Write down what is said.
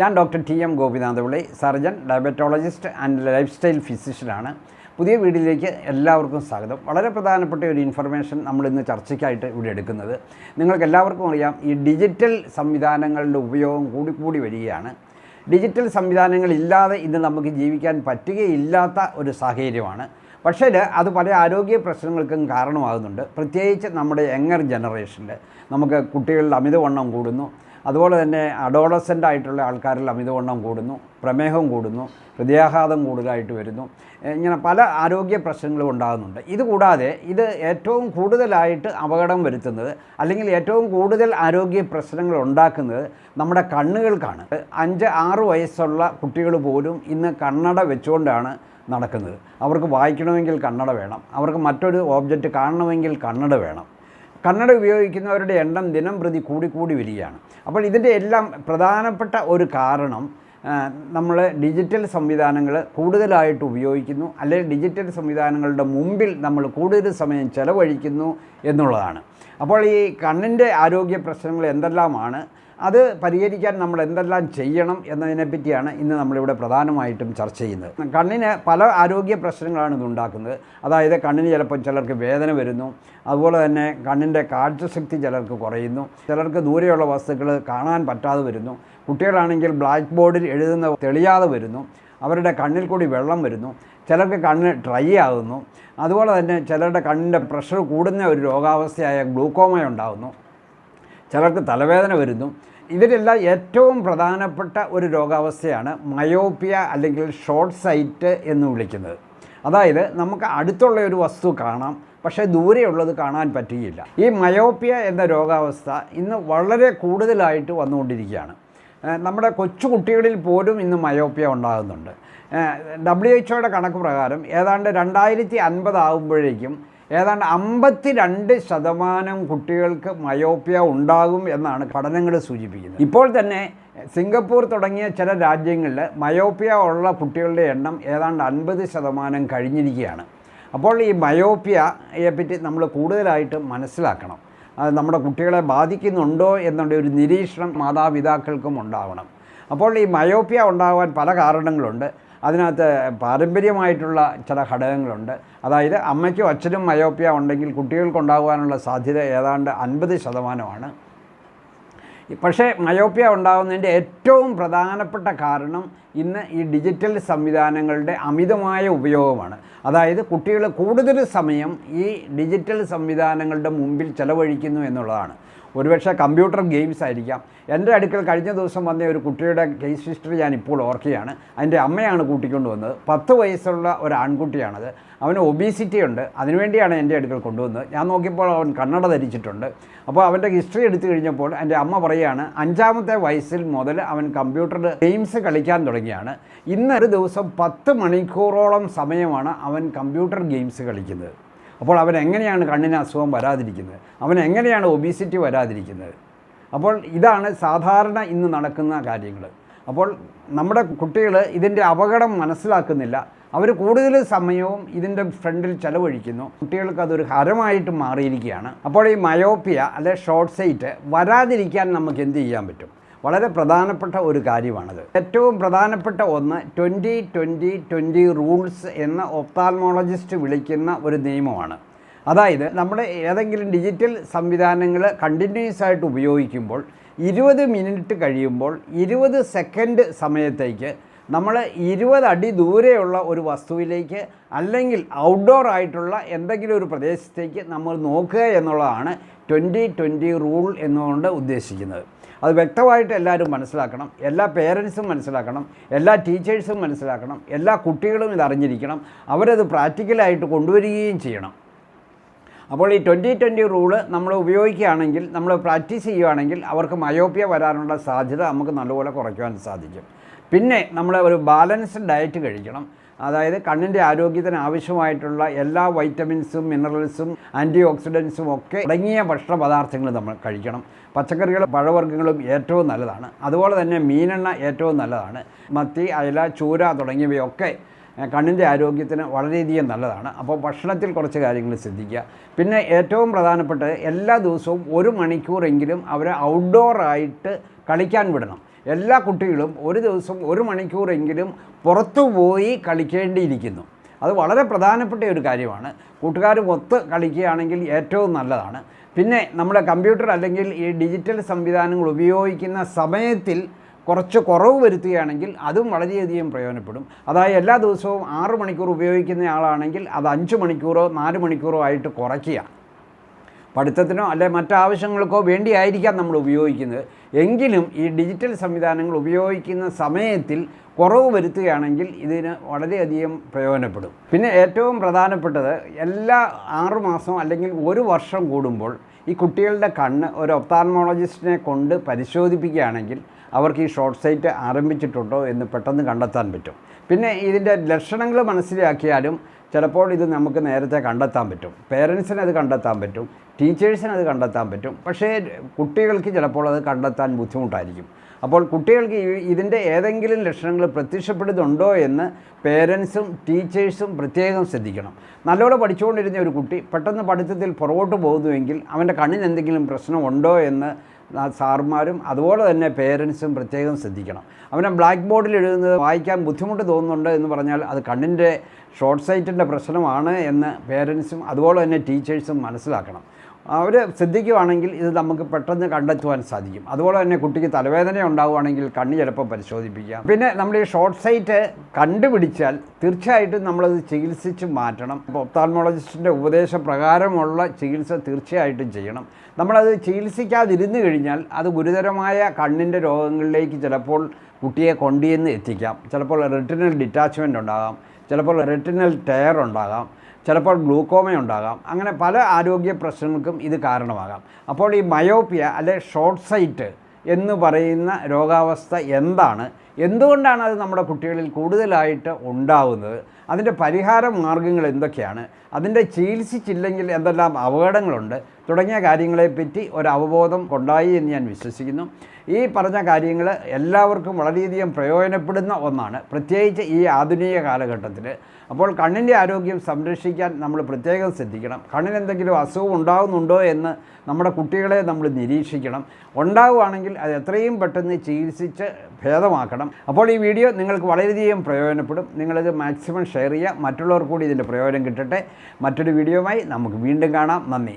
ഞാൻ doctor T M Gopinathapilli surgeon diabetologist and lifestyle ഫിസിഷ്യനാണ്. പുതിയ വീഡിയോയിലേക്ക് എല്ലാവർക്കും സ്വാഗതം. വളരെ പ്രധാനപ്പെട്ട ഒരു ഇൻഫർമേഷൻ നമ്മൾ ഇന്ന് ചർച്ചയ്ക്കായിട്ട് ഇവിടെ എടുക്കുന്നത്. നിങ്ങൾക്ക് എല്ലാവർക്കും അറിയാം ഈ ഡിജിറ്റൽ സംവിധാനങ്ങളുടെ ഉപയോഗം കൂടി കൂടി വരികയാണ്. ഡിജിറ്റൽ സംവിധാനങ്ങളില്ലാതെ ഇന്ന് നമുക്ക് ജീവിക്കാൻ പറ്റുകയില്ലാത്ത ഒരു സാഹചര്യമാണ്. പക്ഷേ അത് പല ആരോഗ്യ പ്രശ്നങ്ങൾക്കും കാരണമാകുന്നുണ്ട്. പ്രത്യേകിച്ച് നമ്മുടെ യങ്ങർ ജനറേഷനിൽ നമുക്ക് കുട്ടികളിൽ അമിതവണ്ണം കൂടുന്നു. അതുപോലെ തന്നെ അഡോളസന്റ് ആയിട്ടുള്ള ആൾക്കാരിൽ അമിതവണ്ണം കൂടുന്നു പ്രമേഹം കൂടുന്നു ഹൃദയാഘാതം കൂടുതലായിട്ട് വരുന്നു. ഇങ്ങനെ പല ആരോഗ്യ പ്രശ്നങ്ങളും ഉണ്ടാകുന്നുണ്ട്. ഇതുകൂടാതെ ഇത് ഏറ്റവും കൂടുതലായിട്ട് അപകടം വരുത്തുന്നത് അല്ലെങ്കിൽ ഏറ്റവും കൂടുതൽ ആരോഗ്യ പ്രശ്നങ്ങൾ ഉണ്ടാക്കുന്നത് നമ്മുടെ കണ്ണുകൾക്കാണ്. അഞ്ച് ആറ് വയസ്സുള്ള കുട്ടികൾ പോലും ഇന്ന് കണ്ണട വെച്ചുകൊണ്ടാണ് നടക്കുന്നത്. അവർക്ക് വായിക്കണമെങ്കിൽ കണ്ണട വേണം. അവർക്ക് മറ്റൊരു ഓബ്ജക്റ്റ് കാണണമെങ്കിൽ കണ്ണട വേണം. കണ്ണട ഉപയോഗിക്കുന്നവരുടെ എണ്ണം ദിനം പ്രതി കൂടിക്കൂടി വരികയാണ്. അപ്പോൾ ഇതിന്റെ എല്ലാം പ്രധാനപ്പെട്ട ഒരു കാരണം നമ്മൾ ഡിജിറ്റൽ സംവിധാനങ്ങൾ കൂടുതലായിട്ട് ഉപയോഗിക്കുന്നു അല്ലെങ്കിൽ ഡിജിറ്റൽ സംവിധാനങ്ങളുടെ മുമ്പിൽ നമ്മൾ കൂടുതൽ സമയം ചെലവഴിക്കുന്നു എന്നുള്ളതാണ്. അപ്പോൾ ഈ കണ്ണിന്റെ ആരോഗ്യ പ്രശ്നങ്ങൾ എന്തെല്ലാമാണ്? അത് പരിഹരിക്കാൻ നമ്മൾ എന്തെല്ലാം ചെയ്യണം എന്നതിനെപ്പറ്റിയാണ് ഇന്ന് നമ്മളിവിടെ പ്രധാനമായിട്ടും ചർച്ച ചെയ്യുന്നത്. കണ്ണിന് പല ആരോഗ്യ പ്രശ്നങ്ങളാണ് ഇതുണ്ടാക്കുന്നത് അതായത് കണ്ണിന് ചിലപ്പോൾ ചിലർക്ക് വേദന വരുന്നു. അതുപോലെ തന്നെ കണ്ണിന്റെ കാഴ്ചശക്തി ചിലർക്ക് കുറയുന്നു. ചിലർക്ക് ദൂരെയുള്ള വസ്തുക്കൾ കാണാൻ പറ്റാതെ വരുന്നു. കുട്ടികളാണെങ്കിൽ ബ്ലാക്ക് ബോർഡിൽ എഴുതുന്ന തെളിയാതെ വരുന്നു. അവരുടെ കണ്ണിൽ കൂടി വെള്ളം വരുന്നു. ചിലർക്ക് കണ്ണ് ഡ്രൈ ആകുന്നു. അതുപോലെ തന്നെ ചിലരുടെ കണ്ണിന്റെ പ്രഷർ കൂടുന്ന ഒരു രോഗാവസ്ഥയായ ഗ്ലൂക്കോമ ഉണ്ടാകുന്നു ചിലർക്ക് തലവേദന വരുന്നു. ഇതിലെല്ലാം ഏറ്റവും പ്രധാനപ്പെട്ട ഒരു രോഗാവസ്ഥയാണ് മയോപ്പിയ അല്ലെങ്കിൽ ഷോർട്ട് സൈറ്റ് എന്ന് വിളിക്കുന്നത്. അതായത് നമുക്ക് അടുത്തുള്ള ഒരു വസ്തു കാണാം പക്ഷേ ദൂരെയുള്ളത് കാണാൻ പറ്റുകയില്ല. ഈ മയോപ്പിയ എന്ന രോഗാവസ്ഥ ഇന്ന് വളരെ കൂടുതലായിട്ട് വന്നുകൊണ്ടിരിക്കുകയാണ്. നമ്മുടെ കൊച്ചു കുട്ടികളിൽ പോലും ഇന്ന് മയോപ്പിയ ഉണ്ടാകുന്നുണ്ട്. ഡബ്ല്യു എച്ച്ഒയുടെ കണക്ക് പ്രകാരം ഏതാണ്ട് രണ്ടായിരത്തി അൻപതാകുമ്പോഴേക്കും ഏതാണ്ട് അമ്പത്തി രണ്ട് ശതമാനം കുട്ടികൾക്ക് മയോപ്പിയ ഉണ്ടാകും എന്നാണ് പഠനങ്ങൾ സൂചിപ്പിക്കുന്നത്. ഇപ്പോൾ തന്നെ സിംഗപ്പൂർ തുടങ്ങിയ ചില രാജ്യങ്ങളിൽ മയോപ്പിയ ഉള്ള കുട്ടികളുടെ എണ്ണം ഏതാണ്ട് അൻപത് ശതമാനം കഴിഞ്ഞിരിക്കുകയാണ്. അപ്പോൾ ഈ മയോപ്പിയയെ പറ്റി നമ്മൾ കൂടുതലായിട്ട് മനസ്സിലാക്കണം. അത് നമ്മുടെ കുട്ടികളെ ബാധിക്കുന്നുണ്ടോ എന്നുള്ള ഒരു നിരീക്ഷണം മാതാപിതാക്കൾക്കും ഉണ്ടാവണം. അപ്പോൾ ഈ മയോപ്പിയ ഉണ്ടാകാൻ പല കാരണങ്ങളുണ്ട്. അതിനകത്ത് പാരമ്പര്യമായിട്ടുള്ള ചില ഘടകങ്ങളുണ്ട്. അതായത് അമ്മയ്ക്കും അച്ഛനും മയോപ്പിയ ഉണ്ടെങ്കിൽ കുട്ടികൾക്കുണ്ടാകുവാനുള്ള സാധ്യത ഏതാണ്ട് അൻപത് ശതമാനമാണ്. പക്ഷേ മയോപ്പിയ ഉണ്ടാകുന്നതിന്റെ ഏറ്റവും പ്രധാനപ്പെട്ട കാരണം ഇന്ന് ഈ ഡിജിറ്റൽ സംവിധാനങ്ങളുടെ അമിതമായ ഉപയോഗമാണ്. അതായത് കുട്ടികൾ കൂടുതൽ സമയം ഈ ഡിജിറ്റൽ സംവിധാനങ്ങളുടെ മുമ്പിൽ ചെലവഴിക്കുന്നു എന്നുള്ളതാണ്. ഒരുപക്ഷെ കമ്പ്യൂട്ടർ ഗെയിംസ് ആയിരിക്കാം. എന്റെ അടുക്കൽ കഴിഞ്ഞ ദിവസം വന്ന ഒരു കുട്ടിയുടെ കേസ് ഹിസ്റ്ററി ഞാൻ ഇപ്പോൾ ഓർക്കുകയാണ്. അതിന്റെ അമ്മയാണ് കൂട്ടിക്കൊണ്ട് വന്നത്. പത്ത് വയസ്സുള്ള ഒരു ആൺകുട്ടിയാണത്. അവന് ഒബീസിറ്റി ഉണ്ട്. അതിനുവേണ്ടിയാണ് എന്റെ അടുക്കൽ കൊണ്ടുവന്നത്. ഞാൻ നോക്കിയപ്പോൾ അവൻ കണ്ണട ധരിച്ചിട്ടുണ്ട്. അപ്പോൾ അവന്റെ ഹിസ്റ്ററി എടുത്തു കഴിഞ്ഞപ്പോൾ എന്റെ അമ്മ പറയുകയാണ് അഞ്ചാമത്തെ വയസ്സിൽ മുതൽ അവൻ കമ്പ്യൂട്ടർ ഗെയിംസ് കളിക്കാൻ തുടങ്ങിയാണ്. ഇന്ന് ഒരു ദിവസം പത്ത് മണിക്കൂറോളം സമയമാണ് അവൻ കമ്പ്യൂട്ടർ ഗെയിംസ് കളിക്കുന്നത്. അപ്പോൾ അവൻ എങ്ങനെയാണ് കണ്ണിന് അസുഖം വരാതിരിക്കുന്നത്? അവൻ എങ്ങനെയാണ് ഒബീസിറ്റി വരാതിരിക്കുന്നത്? അപ്പോൾ ഇതാണ് സാധാരണ ഇന്ന് നടക്കുന്ന കാര്യങ്ങൾ. അപ്പോൾ നമ്മുടെ കുട്ടികൾ ഇതിന്റെ അപകടം മനസ്സിലാക്കുന്നില്ല. അവർ കൂടുതൽ സമയവും ഇതിന്റെ ഫ്രണ്ടിൽ ചെലവഴിക്കുന്നു. കുട്ടികൾക്ക് അതൊരു ഹരമായിട്ട് മാറിയിരിക്കുകയാണ്. അപ്പോൾ ഈ മയോപ്പിയ അല്ലെ ഷോർട്ട് സൈറ്റ് വരാതിരിക്കാൻ നമുക്ക് എന്ത് ചെയ്യാൻ പറ്റും? വളരെ പ്രധാനപ്പെട്ട ഒരു കാര്യമാണത്. ഏറ്റവും പ്രധാനപ്പെട്ട ഒന്ന് ട്വന്റി ട്വന്റി ട്വന്റി റൂൾസ് എന്ന ഒപ്താൽമോളജിസ്റ്റ് വിളിക്കുന്ന ഒരു നിയമമാണ്. അതായത് നമ്മൾ ഏതെങ്കിലും ഡിജിറ്റൽ സംവിധാനങ്ങൾ കണ്ടിന്യൂസ് ആയിട്ട് ഉപയോഗിക്കുമ്പോൾ ഇരുപത് മിനിറ്റ് കഴിയുമ്പോൾ ഇരുപത് സെക്കൻഡ് സമയത്തേക്ക് നമ്മൾ ഇരുപത് അടി ദൂരെയുള്ള ഒരു വസ്തുവിലേക്ക് അല്ലെങ്കിൽ ഔട്ട്ഡോർ ആയിട്ടുള്ള എന്തെങ്കിലും ഒരു പ്രദേശത്തേക്ക് നമ്മൾ നോക്കുക എന്നുള്ളതാണ് ട്വന്റി ട്വന്റി റൂൾ എന്നുകൊണ്ട് ഉദ്ദേശിക്കുന്നത്. അത് വ്യക്തമായിട്ട് എല്ലാവരും മനസ്സിലാക്കണം. എല്ലാ പേരൻസും മനസ്സിലാക്കണം. എല്ലാ ടീച്ചേഴ്സും മനസ്സിലാക്കണം. എല്ലാ കുട്ടികളും ഇത് അറിഞ്ഞിരിക്കണം. അവരത് പ്രാക്ടിക്കലായിട്ട് കൊണ്ടുവരികയും ചെയ്യണം. അപ്പോൾ ഈ ട്വന്റി ട്വന്റി റൂൾ നമ്മൾ ഉപയോഗിക്കുകയാണെങ്കിൽ നമ്മൾ പ്രാക്ടീസ് ചെയ്യുകയാണെങ്കിൽ അവർക്ക് മയോപ്പിയ വരാനുള്ള സാധ്യത നമുക്ക് നല്ലപോലെ കുറയ്ക്കുവാൻ സാധിക്കും. പിന്നെ നമ്മൾ ഒരു ബാലൻസ്ഡ് ഡയറ്റ് കഴിക്കണം. അതായത് കണ്ണിന്റെ ആരോഗ്യത്തിന് ആവശ്യമായിട്ടുള്ള എല്ലാ വൈറ്റമിൻസും മിനറൽസും ആന്റി ഓക്സിഡൻസും ഒക്കെ അടങ്ങിയ ഭക്ഷണ പദാർത്ഥങ്ങൾ നമ്മൾ കഴിക്കണം. പച്ചക്കറികളും പഴവർഗങ്ങളും ഏറ്റവും നല്ലതാണ്. അതുപോലെ തന്നെ മീനെണ്ണ ഏറ്റവും നല്ലതാണ്. മത്തി അയല ചൂര തുടങ്ങിയവയൊക്കെ കണ്ണിന്റെ ആരോഗ്യത്തിന് വളരെയധികം നല്ലതാണ്. അപ്പോൾ ഭക്ഷണത്തിൽ കുറച്ച് കാര്യങ്ങൾ ശ്രദ്ധിക്കുക. പിന്നെ ഏറ്റവും പ്രധാനപ്പെട്ടത് എല്ലാ ദിവസവും ഒരു മണിക്കൂറെങ്കിലും അവരെ ഔട്ട്ഡോർ ആയിട്ട് കളിക്കാൻ വിടണം. എല്ലാ കുട്ടികളും ഒരു ദിവസം ഒരു മണിക്കൂറെങ്കിലും പുറത്തു പോയി കളിക്കേണ്ടിയിരിക്കുന്നു. അത് വളരെ പ്രധാനപ്പെട്ട ഒരു കാര്യമാണ്. കൂട്ടുകാർ ഒത്ത് കളിക്കുകയാണെങ്കിൽ ഏറ്റവും നല്ലതാണ്. പിന്നെ നമ്മുടെ കമ്പ്യൂട്ടർ അല്ലെങ്കിൽ ഈ ഡിജിറ്റൽ സംവിധാനങ്ങൾ ഉപയോഗിക്കുന്ന സമയത്തിൽ കുറച്ച് കുറവ് വരുത്തുകയാണെങ്കിൽ അതും വളരെയധികം പ്രയോജനപ്പെടും. അതായത് എല്ലാ ദിവസവും ആറ് മണിക്കൂർ ഉപയോഗിക്കുന്ന ആളാണെങ്കിൽ അത് അഞ്ച് മണിക്കൂറോ നാല് മണിക്കൂറോ ആയിട്ട് കുറയ്ക്കുക. പഠിത്തത്തിനോ അല്ലെ മറ്റാവശ്യങ്ങൾക്കോ വേണ്ടിയായിരിക്കാം നമ്മൾ ഉപയോഗിക്കുന്നത്. എങ്കിലും ഈ ഡിജിറ്റൽ സംവിധാനങ്ങൾ ഉപയോഗിക്കുന്ന സമയത്തിൽ കുറവ് വരുത്തുകയാണെങ്കിൽ ഇതിന് വളരെയധികം പ്രയോജനപ്പെടും. പിന്നെ ഏറ്റവും പ്രധാനപ്പെട്ടത് എല്ലാ ആറുമാസം അല്ലെങ്കിൽ ഒരു വർഷം കൂടുമ്പോൾ ഈ കുട്ടികളുടെ കണ്ണ് ഒരു ഒപ്താൽമോളജിസ്റ്റിനെ കൊണ്ട് പരിശോധിപ്പിക്കുകയാണെങ്കിൽ അവർക്ക് ഈ ഷോർട്ട് സൈറ്റ് ആരംഭിച്ചിട്ടുണ്ടോ എന്ന് പെട്ടെന്ന് കണ്ടെത്താൻ പറ്റും. പിന്നെ ഇതിന്റെ ലക്ഷണങ്ങൾ മനസ്സിലാക്കിയാലും ചിലപ്പോൾ ഇത് നമുക്ക് നേരത്തെ കണ്ടെത്താൻ പറ്റും. പേരൻസിന് അത് കണ്ടെത്താൻ പറ്റും. ടീച്ചേഴ്സിന് അത് കണ്ടെത്താൻ പറ്റും. പക്ഷേ കുട്ടികൾക്ക് ചിലപ്പോൾ അത് കണ്ടെത്താൻ ബുദ്ധിമുട്ടായിരിക്കും. അപ്പോൾ കുട്ടികൾക്ക് ഇതിന്റെ ഏതെങ്കിലും ലക്ഷണങ്ങൾ പ്രത്യക്ഷപ്പെടുന്നുണ്ടോ എന്ന് പേരൻസും ടീച്ചേഴ്സും പ്രത്യേകം ശ്രദ്ധിക്കണം. നല്ലോണം പഠിച്ചുകൊണ്ടിരുന്ന ഒരു കുട്ടി പെട്ടെന്ന് പഠിത്തത്തിൽ പുറകോട്ട് പോകുന്നുവെങ്കിൽ അവന്റെ കണ്ണിന് എന്തെങ്കിലും പ്രശ്നമുണ്ടോ എന്ന് സാർമാരും അതുപോലെ തന്നെ പേരൻസും പ്രത്യേകം ശ്രദ്ധിക്കണം. അവനെ ബ്ലാക്ക് ബോർഡിൽ എഴുതുന്നത് വായിക്കാൻ ബുദ്ധിമുട്ട് തോന്നുന്നുണ്ട് എന്ന് പറഞ്ഞാൽ അത് കണ്ണിന്റെ ഷോർട്ട് സൈറ്റിന്റെ പ്രശ്നമാണ് എന്ന് പേരൻസും അതുപോലെ തന്നെ ടീച്ചേഴ്സും മനസ്സിലാക്കണം. അവർ ശ്രദ്ധിക്കുകയാണെങ്കിൽ ഇത് നമുക്ക് പെട്ടെന്ന് കണ്ടെത്തുവാൻ സാധിക്കും. അതുപോലെ തന്നെ കുട്ടിക്ക് തലവേദന ഉണ്ടാവുകയാണെങ്കിൽ കണ്ണ് ചിലപ്പോൾ പരിശോധിപ്പിക്കാം. പിന്നെ നമ്മൾ ഈ ഷോർട്ട് സൈറ്റ് കണ്ടുപിടിച്ചാൽ തീർച്ചയായിട്ടും നമ്മളത് ചികിത്സിച്ച് മാറ്റണം. ഒപ്താൽമോളജിസ്റ്റിന്റെ ഉപദേശപ്രകാരമുള്ള ചികിത്സ തീർച്ചയായിട്ടും ചെയ്യണം. നമ്മളത് ചികിത്സിക്കാതിരുന്നു കഴിഞ്ഞാൽ അത് ഗുരുതരമായ കണ്ണിന്റെ രോഗങ്ങളിലേക്ക് ചിലപ്പോൾ കുട്ടിയെ കൊണ്ടുചെന്ന് എത്തിക്കാം. ചിലപ്പോൾ റെറ്റിനൽ ഡിറ്റാച്ച്മെന്റ് ഉണ്ടാകാം. ചിലപ്പോൾ റെറ്റിനൽ ടയർ ഉണ്ടാകാം. ചിലപ്പോൾ ഗ്ലൂക്കോമ ഉണ്ടാകാം അങ്ങനെ പല ആരോഗ്യ പ്രശ്നങ്ങൾക്കും ഇത് കാരണമാകാം. അപ്പോൾ ഈ മയോപ്പിയ അല്ലെ ഷോർട്ട് സൈറ്റ് എന്ന് പറയുന്ന രോഗാവസ്ഥ എന്താണ്? എന്തുകൊണ്ടാണ് അത് നമ്മുടെ കുട്ടികളിൽ കൂടുതലായിട്ട് ഉണ്ടാവുന്നത്? അതിന്റെ പരിഹാര മാർഗങ്ങൾ എന്തൊക്കെയാണ്? അതിന്റെ ചികിത്സിച്ചില്ലെങ്കിൽ എന്തെല്ലാം അപകടങ്ങളുണ്ട്? തുടങ്ങിയ കാര്യങ്ങളെപ്പറ്റി ഒരു അവബോധം കൊണ്ടായി എന്ന് ഞാൻ വിശ്വസിക്കുന്നു. ഈ പറഞ്ഞ കാര്യങ്ങൾ എല്ലാവർക്കും വളരെയധികം പ്രയോജനപ്പെടുന്ന ഒന്നാണ്. പ്രത്യേകിച്ച് ഈ ആധുനിക കാലഘട്ടത്തിൽ അപ്പോൾ കണ്ണിന്റെ ആരോഗ്യം സംരക്ഷിക്കാൻ നമ്മൾ പ്രത്യേകം ശ്രദ്ധിക്കണം. കണ്ണിന് എന്തെങ്കിലും അസുഖം ഉണ്ടാകുന്നുണ്ടോ എന്ന് നമ്മുടെ കുട്ടികളെ നമ്മൾ നിരീക്ഷിക്കണം. ഉണ്ടാവുകയാണെങ്കിൽ അത് എത്രയും പെട്ടെന്ന് ചികിത്സിച്ച് ഭേദമാക്കണം. അപ്പോൾ ഈ വീഡിയോ നിങ്ങൾക്ക് വളരെയധികം പ്രയോജനപ്പെടും. നിങ്ങളിത് മാക്സിമം ഷെയർ ചെയ്യുക. മറ്റുള്ളവർ കൂടി ഇതിന്റെ പ്രയോജനം കിട്ടട്ടെ. മറ്റൊരു വീഡിയോയുമായി നമുക്ക് വീണ്ടും കാണാം. നന്ദി.